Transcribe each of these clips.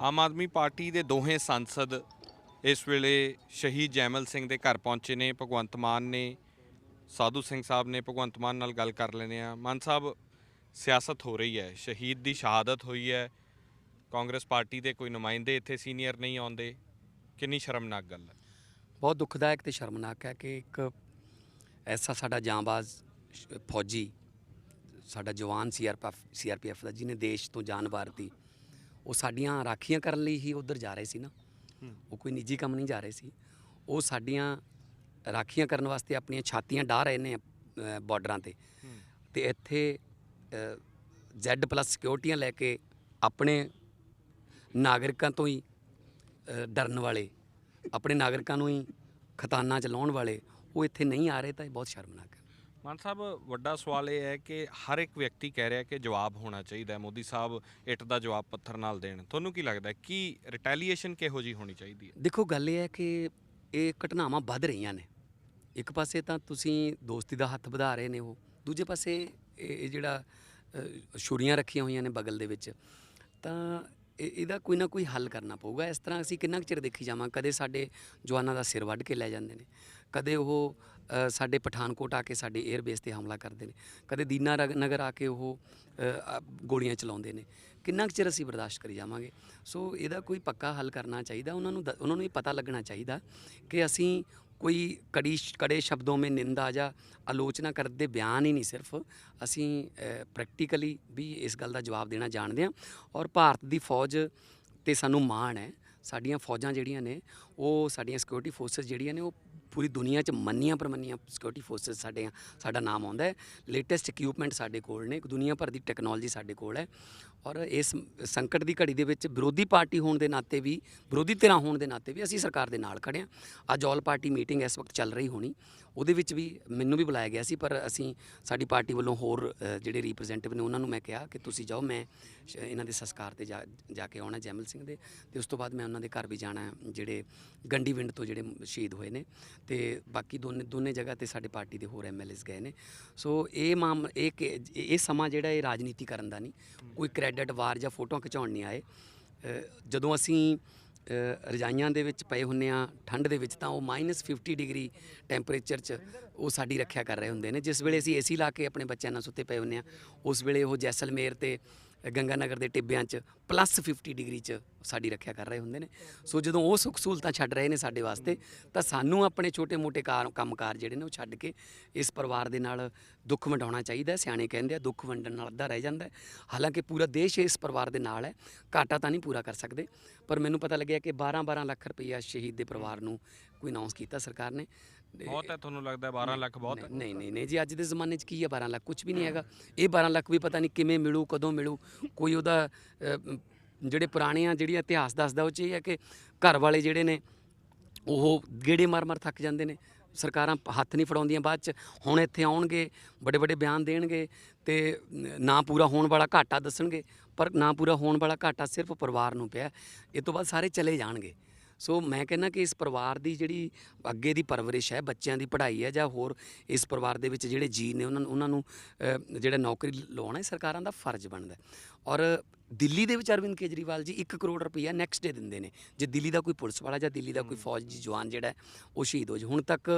Aam Aadmi party ਦੇ ਦੋਹੇ ਸੰਸਦ ਇਸ ਵੇਲੇ ਸ਼ਹੀਦ ਜੈਮਲ ਸਿੰਘ ਦੇ ਘਰ ਪਹੁੰਚੇ ਨੇ, ਭਗਵੰਤ ਮਾਨ ਨੇ, ਸਾਧੂ ਸਿੰਘ ਸਾਹਿਬ ਨੇ ਭਗਵੰਤ ਮਾਨ ਨਾਲ ਗੱਲ ਕਰ ਲੈਣੇ ਆ ਮਾਨ ਸਾਹਿਬ, ਸਿਆਸਤ ਹੋ ਰਹੀ ਹੈ, ਸ਼ਹੀਦ ਦੀ ਸ਼ਹਾਦਤ ਹੋਈ ਹੈ। ਕਾਂਗਰਸ ਪਾਰਟੀ ਦੇ ਕੋਈ ਨੁਮਾਇੰਦੇ ਇੱਥੇ ਸੀਨੀਅਰ ਨਹੀਂ ਆਉਂਦੇ। ਕਿੰਨੀ ਸ਼ਰਮਨਾਕ ਗੱਲ ਹੈ। ਬਹੁਤ ਦੁਖਦਾਇਕ ਤੇ ਸ਼ਰਮਨਾਕ ਹੈ ਕਿ ਇੱਕ ਐਸਾ ਸਾਡਾ ਜਾਂਬਾਜ਼ ਫੌਜੀ, ਸਾਡਾ ਜਵਾਨ ਸੀਆਰਪੀਐਫ ਸੀਆਰਪੀਐਫ ਦਾ, ਜਿਹਨੇ ਦੇਸ਼ ਤੋਂ ਜਾਨ ਵਾਰਤੀ ਉਹ ਸਾਡੀਆਂ ਰਾਖੀਆਂ ਕਰਨ ਲਈ ਹੀ ਉਧਰ ਜਾ ਰਹੇ ਸੀ ਨਾ। ਉਹ ਕੋਈ ਨਿੱਜੀ ਕੰਮ ਨਹੀਂ ਜਾ ਰਹੇ ਸੀ। ਉਹ ਸਾਡੀਆਂ ਰਾਖੀਆਂ ਕਰਨ ਵਾਸਤੇ ਆਪਣੀਆਂ ਛਾਤੀਆਂ ਡਾਹ ਰਹੇ ਨੇ ਬਾਰਡਰਾਂ ਤੇ। ਤੇ ਇੱਥੇ ਜ਼ੈਡ ਪਲੱਸ ਸਿਕਿਉਰਟੀਆਂ ਲੈ ਕੇ ਆਪਣੇ ਨਾਗਰਿਕਾਂ ਤੋਂ ਹੀ ਡਰਨ ਵਾਲੇ ਆਪਣੇ ਨਾਗਰਿਕਾਂ ਨੂੰ ਹੀ ਖਤਾਨਾ ਚ ਲਾਉਣ ਵਾਲੇ ਉਹ ਇੱਥੇ ਨਹੀਂ ਆ ਰਹੇ ਤਾਂ ਇਹ ਬਹੁਤ ਸ਼ਰਮਨਾਕ ਮਾਨ ਸਾਹਿਬ, ਵੱਡਾ ਸਵਾਲ ਇਹ ਹੈ ਕਿ ਹਰ ਇੱਕ ਵਿਅਕਤੀ ਕਹਿ ਰਿਹਾ ਕਿ ਜਵਾਬ ਹੋਣਾ ਚਾਹੀਦਾ ਹੈ। ਮੋਦੀ ਸਾਹਿਬ ਇੱਟ ਦਾ ਜਵਾਬ ਪੱਥਰ ਨਾਲ ਦੇਣ। ਤੁਹਾਨੂੰ ਕੀ ਲੱਗਦਾ ਹੈ? ਕੀ ਰਿਟੈਲੀਏਸ਼ਨ ਕਿਹੋ ਜੀ ਹੋਣੀ ਚਾਹੀਦੀ ਹੈ? ਦੇਖੋ, ਗੱਲ ਇਹ ਹੈ ਕਿ ਇਹ ਘਟਨਾਵਾਂ ਵੱਧ ਰਹੀਆਂ ਨੇ। ਇੱਕ ਪਾਸੇ ਤਾਂ ਤੁਸੀਂ ਦੋਸਤੀ ਦਾ ਹੱਥ ਵਧਾ ਰਹੇ ਨੇ ਉਹ। ਦੂਜੇ ਪਾਸੇ ਇਹ ਇਹ ਜਿਹੜਾ ਛੁਰੀਆਂ ਰੱਖੀਆਂ ਹੋਈਆਂ ਨੇ ਬਗਲ ਦੇ ਵਿੱਚ। ਤਾਂ ਇਹ- ਇਹਦਾ ਕੋਈ ਨਾ ਕੋਈ ਹੱਲ ਕਰਨਾ ਪਊਗਾ। ਇਸ ਤਰ੍ਹਾਂ ਅਸੀਂ ਕਿੰਨਾ ਕੁ ਚਿਰ ਦੇਖੀ ਜਾਵਾਂ ਕਦੇ ਸਾਡੇ ਜਵਾਨਾਂ ਦਾ ਸਿਰ ਵੱਢ ਕੇ ਲੈ ਜਾਂਦੇ ਨੇ ਕਦੇ ਉਹ ਅ, ਸਾਡੇ ਪਠਾਨਕੋਟ ਆ ਕੇ ਸਾਡੇ 에ਅਰ ਬੇਸ ਤੇ ਹਮਲਾ ਕਰਦੇ ਨੇ ਕਦੇ ਦੀਨਾ ਰਗ- ਨਗਰ ਆ ਕੇ ਉਹ ਅ, ਆ, ਗੋਲੀਆਂ ਚਲਾਉਂਦੇ ਨੇ। ਕਿੰਨਾ ਕੁ ਚਿਰ ਅਸੀਂ ਬਰਦਾਸ਼ਤ ਕਰੀ ਜਾਵਾਂਗੇ? ਸੋ ਇਹਦਾ ਕੋਈ ਪੱਕਾ ਹੱਲ ਕਰਨਾ ਚਾਹੀਦਾ ਉਹਨਾਂ ਨੂੰ ਦ- ਉਹਨਾਂ ਨੂੰ ਇਹ ਪਤਾ ਲੱਗਣਾ ਚਾਹੀਦਾ ਕਿ ਅਸੀਂ ਕੋਈ ਕੜੀ ਕੜੇ ਸ਼ਬਦੋਂ ਮੇਂ ਨਿੰਦਾ ਜਾਂ ਆਲੋਚਨਾ ਕਰਦੇ ਬਿਆਨ ਹੀ ਨਹੀਂ ਸਿਰਫ। ਅਸੀਂ ਪ੍ਰੈਕਟੀਕਲੀ ਵੀ ਇਸ ਗੱਲ ਦਾ ਜਵਾਬ ਦੇਣਾ ਜਾਣਦੇ ਹਾਂ। ਔਰ ਭਾਰਤ ਦੀ ਫੌਜ ਤੇ ਸਾਨੂੰ ਮਾਣ ਹੈ। ਸਾਡੀਆਂ ਫੌਜਾਂ ਜਿਹੜੀਆਂ ਨੇ, ਉਹ ਸਾਡੀਆਂ ਸਿਕਿਉਰਿਟੀ ਫੋਰਸਸ ਜਿਹੜੀਆਂ ਨੇ, ਉਹ ਪੂਰੀ ਦੁਨੀਆ 'ਚ ਮੰਨੀਆਂ ਪ੍ਰਮੰਨੀਆਂ ਸਿਕਿਉਰਿਟੀ ਫੋਰਸਸ ਸਾਡੇ ਸਾਡਾ ਨਾਮ ਆਉਂਦਾ ਹੈ। ਲੇਟੈਸਟ ਇਕਵਿਪਮੈਂਟ ਸਾਡੇ ਕੋਲ ਨੇ ਦੁਨੀਆ ਭਰ ਦੀ ਟੈਕਨੋਲੋਜੀ ਸਾਡੇ ਕੋਲ ਹੈ। ਔਰ ਇਸ ਸੰਕਟ ਦੀ ਘੜੀ ਦੇ ਵਿੱਚ ਵਿਰੋਧੀ ਪਾਰਟੀ ਹੋਣ ਦੇ ਨਾਤੇ ਵੀ, ਵਿਰੋਧੀ ਧਿਰਾਂ ਹੋਣ ਦੇ ਨਾਤੇ ਵੀ ਅਸੀਂ ਸਰਕਾਰ ਦੇ ਨਾਲ ਖੜੇ ਹਾਂ। ਅੱਜ ਆਲ ਪਾਰਟੀ ਮੀਟਿੰਗ ਇਸ ਵਕਤ ਚੱਲ ਰਹੀ ਹੋਣੀ। ਉਹਦੇ ਵਿੱਚ ਵੀ ਮੈਨੂੰ ਵੀ ਬੁਲਾਇਆ ਗਿਆ ਸੀ, ਪਰ ਅਸੀਂ ਸਾਡੀ ਪਾਰਟੀ ਵੱਲੋਂ ਹੋਰ ਜਿਹੜੇ ਰਿਪਰੈਜ਼ੈਂਟੇਟਿਵ ਨੇ ਉਹਨਾਂ ਨੂੰ ਮੈਂ ਕਿਹਾ ਕਿ ਤੁਸੀਂ ਜਾਓ, ਮੈਂ ਇਹਨਾਂ ਦੇ ਸੰਸਕਾਰ ਤੇ ਜਾ ਜਾ ਕੇ ਆਉਣਾ ਜੈਮਲ ਸਿੰਘ ਦੇ ਤੇ ਉਸ ਤੋਂ ਬਾਅਦ ਮੈਂ ਉਹਨਾਂ ਦੇ ਘਰ ਵੀ ਜਾਣਾ, ਜਿਹੜੇ ਗੰਡੀ ਵਿੰਡ ਤੋਂ ਜਿਹੜੇ ਸ਼ਹੀਦ ਹੋਏ ਨੇ ਤੇ ਬਾਕੀ ਦੋਨੇ ਦੋਨੇ ਜਗ੍ਹਾ ਤੇ ਸਾਡੇ ਪਾਰਟੀ ਦੇ ਹੋਰ ਐਮਐਲਏਸ ਗਏ ਨੇ। ਸੋ ਇਹ ਮਾਮ, ਇਹ ਕਿ- ਇਹ ਸਮਾਂ ਜਿਹੜਾ ਇਹ ਰਾਜਨੀਤੀ ਕਰਨ ਦਾ ਨਹੀਂ ਕੋਈ ਕ੍ਰੈਡਿਟ ਵਾਰ ਜਾਂ ਫੋਟੋਆਂ ਖਿਚਾਉਣ ਨਹੀਂ ਆਏ। ਜਦੋਂ ਅਸੀਂ ਰਜਾਈਆਂ ਦੇ ਵਿੱਚ ਪਏ ਹੁੰਨੇ ਆ, ਠੰਡ ਦੇ ਵਿੱਚ, ਤਾਂ ਉਹ -50 ਡਿਗਰੀ ਟੈਂਪਰੇਚਰ 'ਚ ਉਹ ਸਾਡੀ ਰੱਖਿਆ ਕਰ ਰਹੇ ਹੁੰਦੇ ਨੇ। ਜਿਸ ਵੇਲੇ ਅਸੀਂ ਏਸੀ ਲਾ ਕੇ ਆਪਣੇ ਬੱਚਿਆਂ ਨਾਲ ਸੁੱਤੇ ਪਏ ਹੁੰਨੇ ਆ, ਉਸ ਵੇਲੇ ਉਹ ਜੈਸਲਮੇਰ ਤੇ ਗੰਗਾ ਨਗਰ ਦੇ ਟਿੱਬਿਆਂ 'ਚ ਪਲੱਸ 50 ਡਿਗਰੀ 'ਚ ਸਾਡੀ ਰੱਖਿਆ ਕਰ ਰਹੇ ਹੁੰਦੇ ਨੇ। ਸੋ ਜਦੋਂ ਉਹ ਸੁੱਖ ਸਹੂਲਤਾਂ ਛੱਡ ਰਹੇ ਨੇ ਸਾਡੇ ਵਾਸਤੇ, ਤਾਂ ਸਾਨੂੰ ਆਪਣੇ ਛੋਟੇ-ਮੋਟੇ ਕਾਰ, ਕੰਮਕਾਰ ਜਿਹੜੇ ਨੇ ਉਹ ਛੱਡ ਕੇ ਇਸ ਪਰਿਵਾਰ ਦੇ ਨਾਲ ਦੁੱਖ ਵੰਡਾਉਣਾ ਚਾਹੀਦਾ ਸਿਆਣੇ ਕਹਿੰਦੇ ਆ, ਦੁੱਖ ਵੰਡਣ ਨਾਲ ਅੱਧਾ ਰਹਿ ਜਾਂਦਾ ਹਾਲਾਂਕਿ ਪੂਰਾ ਦੇਸ਼ ਇਸ ਪਰਿਵਾਰ ਦੇ ਨਾਲ ਹੈ, ਘਾਟਾ ਤਾਂ ਨਹੀਂ ਪੂਰਾ ਕਰ ਸਕਦੇ, ਪਰ ਮੈਨੂੰ ਪਤਾ ਲੱਗਿਆ ਕਿ 12-12 ਲੱਖ ਰੁਪਈਆ ਸ਼ਹੀਦ ਦੇ ਪਰਿਵਾਰ ਨੂੰ ਕੋਈ ਅਨਾਉਂਸ ਕੀਤਾ ਸਰਕਾਰ ਨੇ। ਬਹੁਤ ਹੈ ਤੁਹਾਨੂੰ ਲੱਗਦਾ ਹੈ 12 ਲੱਖ ਬਹੁਤ ਹੈ? ਨਹੀਂ ਨਹੀਂ ਨਹੀਂ ਜੀ ਅੱਜ ਦੇ ਜ਼ਮਾਨੇ 'ਚ ਕੀ ਹੈ 12 ਲੱਖ? ਕੁਝ ਵੀ ਨਹੀਂ ਹੈਗਾ। ਇਹ 12 ਲੱਖ ਵੀ ਪਤਾ ਨਹੀਂ ਕਿਵੇਂ ਮਿਲੂ ਕਦੋਂ ਮਿਲੂ। ਕੋਈ ਉਹਦਾ ਜਿਹੜੇ ਪੁਰਾਣੀਆਂ ਜਿਹੜੀਆਂ ਇਤਿਹਾਸ ਦੱਸਦਾ ਉਹ 'ਚ ਇਹ ਹੈ ਕਿ ਘਰ ਵਾਲੇ ਜਿਹੜੇ ਨੇ ਉਹ ਗੇੜੇ ਮਾਰ-ਮਾਰ ਥੱਕ ਜਾਂਦੇ ਨੇ। ਸਰਕਾਰਾਂ ਹੱਥ ਨਹੀਂ ਫੜਾਉਂਦੀਆਂ ਬਾਅਦ 'ਚ। ਹੁਣ ਇੱਥੇ ਆਉਣਗੇ ਵੱਡੇ ਵੱਡੇ ਬਿਆਨ ਦੇਣਗੇ ਤੇ ਨਾ ਪੂਰਾ ਹੋਣ ਵਾਲਾ ਘਾਟਾ ਦੱਸਣਗੇ। ਪਰ ਨਾ ਪੂਰਾ ਹੋਣ ਵਾਲਾ ਘਾਟਾ ਸਿਰਫ ਪਰਿਵਾਰ ਨੂੰ ਪਿਆ। ਇਹ ਤੋਂ ਬਾਅਦ ਸਾਰੇ ਚਲੇ ਜਾਣਗੇ। ਸੋ ਮੈਂ ਕਹਿੰਦਾ ਕਿ ਇਸ ਪਰਿਵਾਰ ਦੀ ਜਿਹੜੀ ਅੱਗੇ ਦੀ ਪਰਵਰਿਸ਼ ਹੈ ਬੱਚਿਆਂ ਦੀ ਪੜ੍ਹਾਈ ਹੈ ਜਾਂ ਹੋਰ ਇਸ ਪਰਿਵਾਰ ਦੇ ਵਿੱਚ ਜਿਹੜੇ ਜੀ ਨੇ ਉਹਨਾਂ ਨੂੰ ਉਹਨਾਂ ਨੂੰ ਜਿਹੜਾ ਨੌਕਰੀ ਲਵਾਉਣਾ ਸਰਕਾਰਾਂ ਦਾ ਫਰਜ਼ ਬਣਦਾ। ਔਰ ਦਿੱਲੀ ਦੇ ਵਿੱਚ ਅਰਵਿੰਦ ਕੇਜਰੀਵਾਲ ਜੀ 1 ਕਰੋੜ ਰੁਪਈਆ ਨੈਕਸਟ ਡੇ ਦਿੰਦੇ ਨੇ। ਜੇ ਦਿੱਲੀ ਦਾ ਕੋਈ ਪੁਲਿਸ ਵਾਲਾ ਜਾਂ ਦਿੱਲੀ ਦਾ ਕੋਈ ਫੌਜੀ ਜਵਾਨ ਜਿਹੜਾ ਉਹ ਸ਼ਹੀਦ ਹੋ ਜੇ ਹੁਣ ਤੱਕ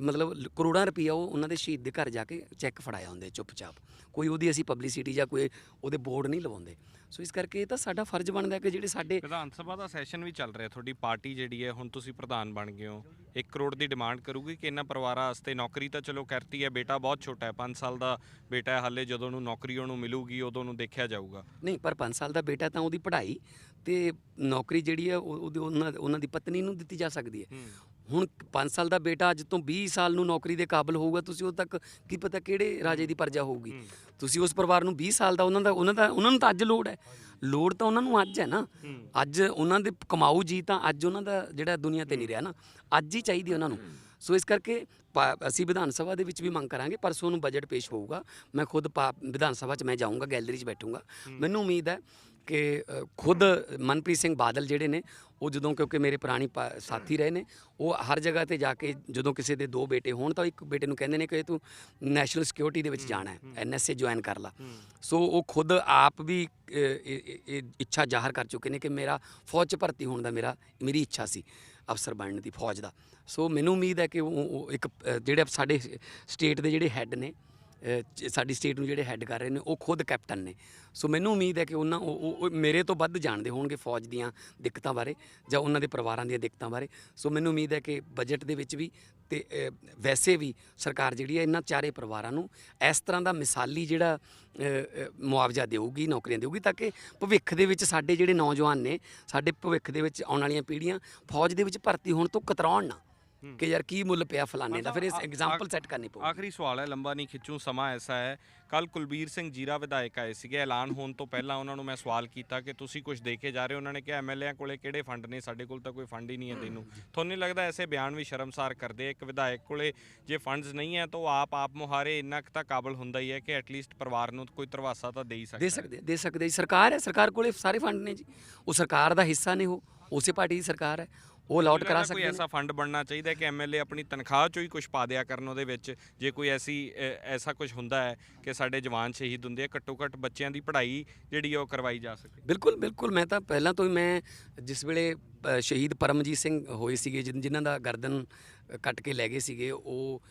ਮਤਲਬ ਕਰੋੜਾਂ ਰੁਪਈਆ ਉਹ ਉਹਨਾਂ ਦੇ ਸ਼ਹੀਦ ਦੇ ਘਰ ਜਾ ਕੇ ਚੈੱਕ ਫੜਾਇਆ ਹੁੰਦੇ ਚੁੱਪਚਾਪ। ਕੋਈ ਉਹਦੀ ਅਸੀਂ ਪਬਲਿਸਿਟੀ ਜਾਂ ਕੋਈ ਉਹਦੇ ਬੋਰਡ ਨਹੀਂ ਲਵਾਉਂਦੇ। ਸੋ ਇਸ ਕਰਕੇ ਇਹ ਤਾਂ ਸਾਡਾ ਫਰਜ਼ ਬਣਦਾ ਕਿ ਜਿਹੜੇ ਸਾਡੇ ਵਿਧਾਨ ਸਭਾ ਦਾ ਸੈਸ਼ਨ ਵੀ ਚੱਲ ਰਿਹਾ ਤੁਹਾਡੀ ਪਾਰਟੀ ਜਿਹੜੀ ਹੈ ਹੁਣ ਤੁਸੀਂ ਪ੍ਰਧਾਨ ਬਣ ਗਏ ਹੋ। 1 ਕਰੋੜ ਦੀ ਡਿਮਾਂਡ ਕਰੂਗੀ ਕਿ ਇਹਨਾਂ ਪਰਿਵਾਰਾਂ ਵਾਸਤੇ ਨੌਕਰੀ ਤਾਂ ਚਲੋ ਕਰਤੀ ਹੈ ਬੇਟਾ ਬਹੁਤ ਛੋਟਾ ਹੈ 5 ਸਾਲ ਦਾ ਬੇਟਾ ਹੈ ਹਾਲੇ ਜਦੋਂ ਨੂੰ ਨੌਕਰੀ ਉਹਨੂੰ ਮਿਲੂਗੀ ਉਦੋਂ ਨੂੰ ਦੇਖਿਆ ਜਾਊਗਾ। ਨਹੀਂ ਪਰ 5 ਸਾਲ ਦਾ ਬੇਟਾ ਤਾਂ ਉਹਦੀ ਪੜ੍ਹਾਈ ਤੇ ਨੌਕਰੀ ਜਿਹੜੀ ਹੈ ਉਹ- ਉਹਨਾਂ ਉਹਨਾਂ ਦੀ ਪਤਨੀ ਨੂੰ ਦਿੱਤੀ ਜਾ ਸਕਦੀ ਹੈ। ਹੁਣ 5 ਸਾਲ ਦਾ ਬੇਟਾ ਅੱਜ ਤੋਂ 20 ਸਾਲ ਨੂੰ ਨੌਕਰੀ ਦੇ ਕਾਬਿਲ ਹੋਊਗਾ ਤੁਸੀਂ ਉਦੋਂ ਤੱਕ ਕੀ ਪਤਾ ਕਿਹੜੇ ਰਾਜੇ ਦੀ ਪਰਜਾ ਹੋਊਗੀ। ਤੁਸੀਂ ਉਸ ਪਰਿਵਾਰ ਨੂੰ 20 ਸਾਲ ਦਾ ਉਹਨਾਂ ਦਾ ਉਹਨਾਂ ਦਾ ਉਹਨਾਂ ਨੂੰ ਤਾਂ ਅੱਜ ਲੋੜ ਹੈ। ਲੋੜ ਤਾਂ ਉਹਨਾਂ ਨੂੰ ਅੱਜ ਹੈ ਨਾ। ਅੱਜ ਉਹਨਾਂ ਦੇ ਕਮਾਊ ਜੀ ਤਾਂ ਅੱਜ ਉਹਨਾਂ ਦਾ ਜਿਹੜਾ ਦੁਨੀਆ ਤੇ ਨਹੀਂ ਰਿਹਾ ਨਾ। ਅੱਜ ਹੀ ਚਾਹੀਦੀ ਉਹਨਾਂ ਨੂੰ। ਸੋ ਇਸ ਕਰਕੇ ਅਸੀਂ ਵਿਧਾਨ ਸਭਾ ਦੇ ਵਿੱਚ ਵੀ ਮੰਗ ਕਰਾਂਗੇ ਪਰਸੋਂ ਨੂੰ ਬਜਟ ਪੇਸ਼ ਹੋਊਗਾ। ਮੈਂ ਖੁਦ ਵਿਧਾਨ ਸਭਾ 'ਚ ਮੈਂ ਜਾਊਂਗਾ ਗੈਲਰੀ 'ਚ ਬੈਠੂੰਗਾ। ਮੈਨੂੰ ਉਮੀਦ ਹੈ ਕਿ ਖੁਦ ਮਨਪ੍ਰੀਤ ਸਿੰਘ ਬਾਦਲ ਜਿਹੜੇ ਨੇ ਉਹ ਜਦੋਂ ਕਿਉਂਕਿ ਮੇਰੇ ਪੁਰਾਣੀ ਸਾਥੀ ਰਹੇ ਨੇ ਉਹ ਹਰ ਜਗ੍ਹਾ ਤੇ ਜਾ ਕੇ ਜਦੋਂ ਕਿਸੇ ਦੇ ਦੋ ਬੇਟੇ ਹੋਣ ਤਾਂ ਇੱਕ ਬੇਟੇ ਨੂੰ ਕਹਿੰਦੇ ਨੇ ਕਿ ਤੂੰ ਨੈਸ਼ਨਲ ਸਿਕਿਉਰਿਟੀ ਦੇ ਵਿੱਚ ਜਾਣਾ ਹੈ ਐਨਐਸਏ ਜੁਆਇਨ ਕਰ ਲਾ। ਸੋ ਉਹ ਖੁਦ ਆਪ ਵੀ ਇੱਛਾ ਜ਼ਾਹਰ ਕਰ ਚੁੱਕੇ ਨੇ ਕਿ ਮੇਰਾ ਫੌਜ 'ਚ ਭਰਤੀ ਹੋਣ ਦਾ ਮੇਰਾ ਮੇਰੀ ਇੱਛਾ ਸੀ। ਅਫਸਰ ਬਣਨ ਦੀ ਫੌਜ ਦਾ। ਸੋ ਮੈਨੂੰ ਉਮੀਦ ਹੈ ਕਿ ਉਹ ਇੱਕ ਜਿਹੜੇ ਸਾਡੇ ਸਟੇਟ ਦੇ ਜਿਹੜੇ ਹੈੱਡ ਨੇ ਸਾਡੀ ਸਟੇਟ ਨੂੰ ਜਿਹੜੇ ਹੈੱਡ ਕਰ ਰਹੇ ਨੇ, ਉਹ ਖੁਦ ਕੈਪਟਨ ਨੇ। ਸੋ ਮੈਨੂੰ ਉਮੀਦ ਹੈ ਕਿ ਉਹਨਾਂ ਉਹ- ਉਹ ਮੇਰੇ ਤੋਂ ਵੱਧ ਜਾਣਦੇ ਹੋਣਗੇ ਫੌਜ ਦੀਆਂ ਦਿੱਕਤਾਂ ਬਾਰੇ ਜਾਂ ਉਹਨਾਂ ਦੇ ਪਰਿਵਾਰਾਂ ਦੀਆਂ ਦਿੱਕਤਾਂ ਬਾਰੇ। ਸੋ ਮੈਨੂੰ ਉਮੀਦ ਹੈ ਕਿ ਬਜਟ ਦੇ ਵਿੱਚ ਵੀ ਤੇ ਵੈਸੇ ਵੀ ਸਰਕਾਰ ਜਿਹੜੀ ਹੈ ਇਹਨਾਂ ਚਾਰੇ ਪਰਿਵਾਰਾਂ ਨੂੰ ਇਸ ਤਰ੍ਹਾਂ ਦਾ ਮਿਸਾਲੀ ਜਿਹੜਾ ਮੁਆਵਜ਼ਾ ਦੇਊਗੀ, ਨੌਕਰੀਆਂ ਦੇਊਗੀ ਤਾਂ ਕਿ ਭਵਿੱਖ ਦੇ ਵਿੱਚ ਸਾਡੇ ਜਿਹੜੇ ਨੌਜਵਾਨ ਨੇ, ਸਾਡੇ ਭਵਿੱਖ ਦੇ ਵਿੱਚ ਆਉਣ ਵਾਲੀਆਂ ਪੀੜ੍ਹੀਆਂ ਫੌਜ ਦੇ ਵਿੱਚ ਭਰਤੀ ਹੋਣ ਤੋਂ ਕਤਰਾਉਣ ਨਾ। ਕਿ ਯਾਰ ਕੀ ਮੁੱਲ ਪਿਆ ਫਲਾਣੇ ਦਾ? ਫਿਰ ਇਸ ਐਗਜ਼ਾਮਪਲ ਸੈੱਟ ਕਰਨੀ ਪਊਗੀ। ਆਖਰੀ ਸਵਾਲ ਹੈ ਲੰਬਾ ਨਹੀਂ ਖਿੱਚੂ ਸਮਾਂ ਐਸਾ ਹੈ। ਕੱਲ ਕੁਲਬੀਰ ਸਿੰਘ ਜੀਰਾ ਵਿਧਾਇਕ ਆਏ ਸੀਗੇ ਐਲਾਨ ਹੋਣ ਤੋਂ ਪਹਿਲਾਂ ਉਹਨਾਂ ਨੂੰ ਮੈਂ ਸਵਾਲ ਕੀਤਾ ਕਿ ਤੁਸੀਂ ਕੁਝ ਦੇ ਕੇ ਜਾ ਰਹੇ ਹੋ? ਉਹਨਾਂ ਨੇ ਕਿਹਾ ਐਮਐਲਏਆਂ ਕੋਲੇ ਕਿਹੜੇ ਫੰਡ ਨੇ? ਸਾਡੇ ਕੋਲ ਤਾਂ ਕੋਈ ਫੰਡ ਹੀ ਨਹੀਂ ਹੈ ਤੈਨੂੰ। ਤੁਹਾਨੂੰ ਨਹੀਂ ਲੱਗਦਾ ਐਸੇ ਬਿਆਨ ਵੀ ਸ਼ਰਮਸਾਰ ਕਰਦੇ? ਇੱਕ ਵਿਧਾਇਕ ਕੋਲੇ ਜੇ ਫੰਡਸ ਨਹੀਂ ਹੈ ਤਾਂ ਉਹ ਆਪ ਆਪ ਮੁਹਾਰੇ ਇੰਨਾ ਕੁ ਤਾਂ ਕਾਬਲ ਹੁੰਦਾ ਹੀ ਹੈ ਕਿ ਐਟਲੀਸਟ ਪਰਿਵਾਰ ਨੂੰ ਕੋਈ ਤਰਵਾਸਾ ਤਾਂ ਦੇ ਹੀ ਸਕਦਾ ਦੇ। ਸਕਦੇ ਦੇ ਸਕਦੇ। ਸਰਕਾਰ ਹੈ ਸਰਕਾਰ ਕੋਲੇ ਸਾਰੇ ਫੰਡ ਨੇ ਜੀ। ਉਹ ਸਰਕਾਰ ਦਾ ਹਿੱਸਾ ਨੇ ਉਹ। ਉਸੇ ਪਾਰਟੀ ਦੀ ਸਰਕਾਰ ਹੈ। ਉਹ ਅਲਾਉਟ ਮੈਨੂੰ ਕਰਾ ਕੋਈ ਸਕਦੇ ਨੇ? ਐਸਾ ਫੰਡ ਬਣਨਾ ਚਾਹੀਦਾ ਕਿ ਐਮਐਲਏ ਆਪਣੀ ਤਨਖਾਹ ਚੋਂ ਹੀ ਕੁਝ ਪਾ ਦਿਆ ਕਰਨ ਉਹਦੇ ਵਿੱਚ? ਜੇ ਕੋਈ ਐਸੀ ਐਸਾ ਕੁਝ ਹੁੰਦਾ ਹੈ ਕਿ ਸਾਡੇ ਜਵਾਨ ਸ਼ਹੀਦ ਹੁੰਦੇ ਆ ਘੱਟੋ ਘੱਟ ਬੱਚਿਆਂ ਦੀ ਪੜ੍ਹਾਈ ਜਿਹੜੀ ਉਹ ਕਰਵਾਈ ਜਾ ਸਕੇ? ਬਿਲਕੁਲ ਬਿਲਕੁਲ। ਮੈਂ ਤਾਂ ਪਹਿਲਾਂ ਤੋਂ ਹੀ ਮੈਂ ਜਿਸ ਵੇਲੇ ਸ਼ਹੀਦ ਪਰਮਜੀਤ ਸਿੰਘ ਹੋਏ ਸੀਗੇ ਜਿਨ- ਜਿਨ੍ਹਾਂ ਦਾ ਗਰਦਨ ਕੱਟ ਕੇ ਲੈ ਗਏ ਸੀਗੇ ਉਹ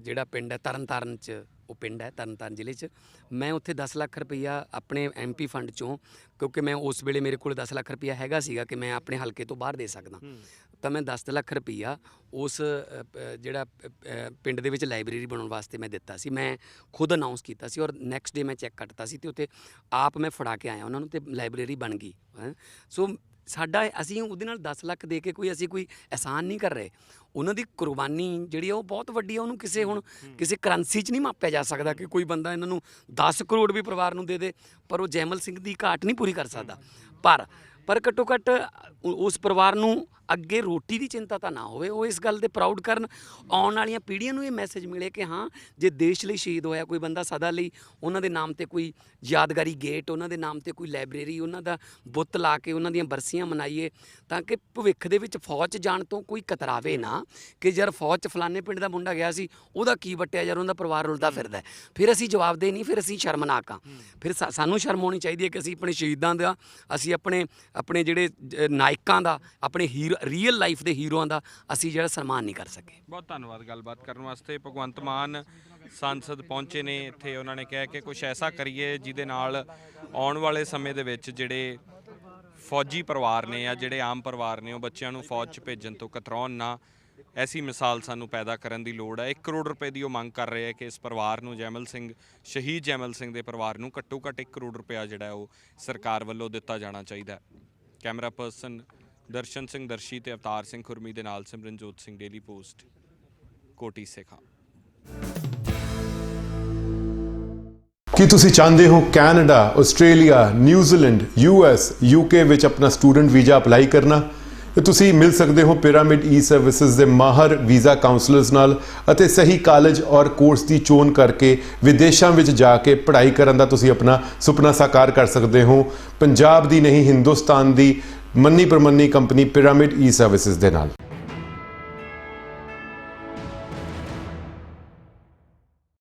ਜਿਹੜਾ ਪਿੰਡ ਹੈ ਤਰਨਤਾਰਨ ਚ ਉਹ ਪਿੰਡ ਹੈ ਤਰਨਤਾਰਨ ਜ਼ਿਲ੍ਹੇ ਚ। ਮੈਂ ਉੱਥੇ 10 ਲੱਖ ਰੁਪਈਆ ਆਪਣੇ ਐਮਪੀ ਫੰਡ ਚੋਂ ਕਿਉਂਕਿ ਮੈਂ ਉਸ ਵੇਲੇ ਮੇਰੇ ਕੋਲ 10 ਲੱਖ ਰੁਪਈਆ ਹੈਗਾ ਸੀਗਾ ਕਿ ਮੈਂ ਆਪਣੇ ਹਲਕੇ ਤੋਂ ਬਾਹਰ ਦੇ ਸਕਦਾ। ਤਾਂ ਮੈਂ 10 ਲੱਖ ਰੁਪਈਆ ਉਸ ਜਿਹੜਾ ਪਿੰਡ ਦੇ ਵਿੱਚ ਲਾਇਬ੍ਰੇਰੀ ਬਣਾਉਣ ਵਾਸਤੇ ਮੈਂ ਦਿੱਤਾ ਸੀ। ਮੈਂ ਖੁਦ ਅਨਾਉਂਸ ਕੀਤਾ ਸੀ ਔਰ ਨੈਕਸਟ ਡੇ ਮੈਂ ਚੈੱਕ ਕੱਟਤਾ ਸੀ ਤੇ ਉੱਥੇ ਆਪ ਮੈਂ ਫੜਾ ਕੇ ਆਇਆ ਉਹਨਾਂ ਨੂੰ ਤੇ ਲਾਇਬ੍ਰੇਰੀ ਬਣ ਗਈ ਹੈਂ। ਸੋ ਸਾਡਾ ਅਸੀਂ ਉਹਦੇ ਨਾਲ 10 ਲੱਖ ਦੇ ਕੇ ਕੋਈ ਅਸੀਂ ਕੋਈ ਅਹਿਸਾਨ ਨਹੀਂ ਕਰ ਰਹੇ। ਉਹਨਾਂ ਦੀ ਕੁਰਬਾਨੀ ਜਿਹੜੀ ਆ ਉਹ ਬਹੁਤ ਵੱਡੀ ਆ ਉਹਨੂੰ ਕਿਸੇ ਹੁਣ ਕਿਸੇ ਕਰੰਸੀ 'ਚ ਨਹੀਂ ਮਾਪਿਆ ਜਾ ਸਕਦਾ ਕਿ ਕੋਈ ਬੰਦਾ ਇਹਨਾਂ ਨੂੰ 10 ਕਰੋੜ ਵੀ ਪਰਿਵਾਰ ਨੂੰ ਦੇ ਦੇ ਪਰ ਉਹ ਜੈਮਲ ਸਿੰਘ ਦੀ ਘਾਟ ਨਹੀਂ ਪੂਰੀ ਕਰ ਸਕਦਾ। ਪਰ ਪਰ ਘੱਟੋ ਘੱਟ ਉਸ ਪਰਿਵਾਰ ਨੂੰ ਅੱਗੇ ਰੋਟੀ ਦੀ ਚਿੰਤਾ ਤਾਂ ਨਾ ਹੋਵੇ ਉਹ ਇਸ ਗੱਲ ਤੇ ਪ੍ਰਾਊਡ ਕਰਨ। ਆਉਣ ਵਾਲੀਆਂ ਪੀੜ੍ਹੀਆਂ ਨੂੰ ਇਹ ਮੈਸੇਜ ਮਿਲੇ ਕਿ ਹਾਂ ਜੇ ਦੇਸ਼ ਲਈ ਸ਼ਹੀਦ ਹੋਇਆ ਕੋਈ ਬੰਦਾ ਸਦਾ ਲਈ ਉਹਨਾਂ ਦੇ ਨਾਮ ਤੇ ਕੋਈ ਯਾਦਗਾਰੀ ਗੇਟ ਉਹਨਾਂ ਦੇ ਨਾਮ ਤੇ ਕੋਈ ਲਾਇਬ੍ਰੇਰੀ ਉਹਨਾਂ ਦਾ ਬੁੱਤ ਲਾ ਕੇ ਉਹਨਾਂ ਦੀਆਂ ਬਰਸੀਆਂ ਮਨਾਈਏ ਤਾਂ ਕਿ ਭਵਿੱਖ ਦੇ ਵਿੱਚ ਫੌਜ 'ਚ ਜਾਣ ਤੋਂ ਕੋਈ ਕਤਰਾਵੇ ਨਾ ਕਿ ਯਾਰ ਫੌਜ 'ਚ ਫਲਾਣੇ ਪਿੰਡ ਦਾ ਮੁੰਡਾ ਗਿਆ ਸੀ ਉਹਦਾ ਕੀ ਵੱਟਿਆ ਯਾਰ ਉਹਦਾ ਪਰਿਵਾਰ ਰੁਲਦਾ ਫਿਰਦਾ। ਫਿਰ ਅਸੀਂ ਜਵਾਬਦੇ ਨਹੀਂ ਫਿਰ ਅਸੀਂ ਸ਼ਰਮਨਾਕ ਹਾਂ। ਫਿਰ ਸਾਨੂੰ ਸ਼ਰਮ ਆਉਣੀ ਚਾਹੀਦੀ ਹੈ ਕਿ ਅਸੀਂ ਆਪਣੇ ਸ਼ਹੀਦਾਂ ਦਾ ਅਸੀਂ ਆਪਣੇ ਆਪਣੇ ਜਿਹੜੇ ਨਾਇਕਾਂ ਦਾ ਆਪਣੇ ਹੀਰੋ ਰੀਅਲ ਲਾਈਫ ਦੇ ਹੀਰੋਆਂ ਦਾ ਅਸੀਂ ਜਿਹੜਾ ਸਨਮਾਨ ਨਹੀਂ ਕਰ ਸਕੇ। ਬਹੁਤ ਧੰਨਵਾਦ ਗੱਲਬਾਤ ਕਰਨ ਵਾਸਤੇ। ਭਗਵੰਤ ਮਾਨ ਸੰਸਦ ਪਹੁੰਚੇ ਨੇ, ਇੱਥੇ ਉਹਨਾਂ ਨੇ ਕਿਹਾ ਕਿ ਕੁਝ ਐਸਾ ਕਰੀਏ ਜਿਹਦੇ ਨਾਲ ਆਉਣ ਵਾਲੇ ਸਮੇਂ ਦੇ ਵਿੱਚ ਜਿਹੜੇ ਫੌਜੀ ਪਰਿਵਾਰ ਨੇ ਜਾਂ ਜਿਹੜੇ ਆਮ ਪਰਿਵਾਰ ਨੇ, ਉਹ ਬੱਚਿਆਂ ਨੂੰ ਫੌਜ 'ਚ ਭੇਜਣ ਤੋਂ ਕਤਰਾਉਣ ਨਾ। ਐਸੀ ਮਿਸਾਲ ਸਾਨੂੰ ਪੈਦਾ ਕਰਨ ਦੀ ਲੋੜ ਹੈ 1 ਕਰੋੜ ਰੁਪਏ ਦੀ ਉਹ ਮੰਗ ਕਰ ਰਹੇ ਹੈ ਕਿ ਇਸ ਪਰਿਵਾਰ ਨੂੰ, ਜੈਮਲ ਸਿੰਘ, ਸ਼ਹੀਦ ਜੈਮਲ ਸਿੰਘ ਦੇ ਪਰਿਵਾਰ ਨੂੰ ਘੱਟੋ ਘੱਟ 1 ਕਰੋੜ ਰੁਪਇਆ ਜਿਹੜਾ ਉਹ ਸਰਕਾਰ ਵੱਲੋਂ ਦਿੱਤਾ ਜਾਣਾ ਚਾਹੀਦਾ। ਕੈਮਰਾ ਪਰਸਨ ਦਰਸ਼ਨ ਸਿੰਘ ਦਰਸ਼ੀ ਤੇ ਅਵਤਾਰ ਸਿੰਘ ਖੁਰਮੀ ਦੇ ਨਾਲ ਸਿਮਰਨਜੋਤ ਸਿੰਘ ਡੇਲੀ ਪੋਸਟ, ਕੋਟੀ ਸੇਖਾ। ਕੀ ਤੁਸੀਂ ਚਾਹੁੰਦੇ ਹੋ Canada, Australia, New Zealand US UK ਵਿੱਚ ਆਪਣਾ ਸਟੂਡੈਂਟ ਵੀਜ਼ਾ ਅਪਲਾਈ ਕਰਨਾ? ਤੇ ਤੁਸੀਂ ਮਿਲ ਸਕਦੇ ਹੋ ਪਿਰਾਮਿਡ ਈ ਸਰਵਿਸਿਜ਼ ਦੇ ਮਾਹਰ ਵੀਜ਼ਾ ਕਾਉਂਸਲਰਸ ਨਾਲ ਅਤੇ ਸਹੀ ਕਾਲਜ ਔਰ ਕੋਰਸ ਦੀ ਚੋਣ ਕਰਕੇ ਵਿਦੇਸ਼ਾਂ ਵਿੱਚ ਜਾ ਕੇ ਪੜ੍ਹਾਈ ਕਰਨ ਦਾ ਤੁਸੀਂ ਆਪਣਾ ਸੁਪਨਾ ਸਾਕਾਰ ਕਰ ਸਕਦੇ ਹੋ। ਪੰਜਾਬ ਦੀ ਨਹੀਂ, ਹਿੰਦੁਸਤਾਨ ਦੀ ਮੰਨੀ ਪ੍ਰਮੰਨੀ ਕੰਪਨੀ ਪਿਰਾਮਿਡ ਈ ਸਰਵਿਸਿਜ਼ ਦੇ ਨਾਲ।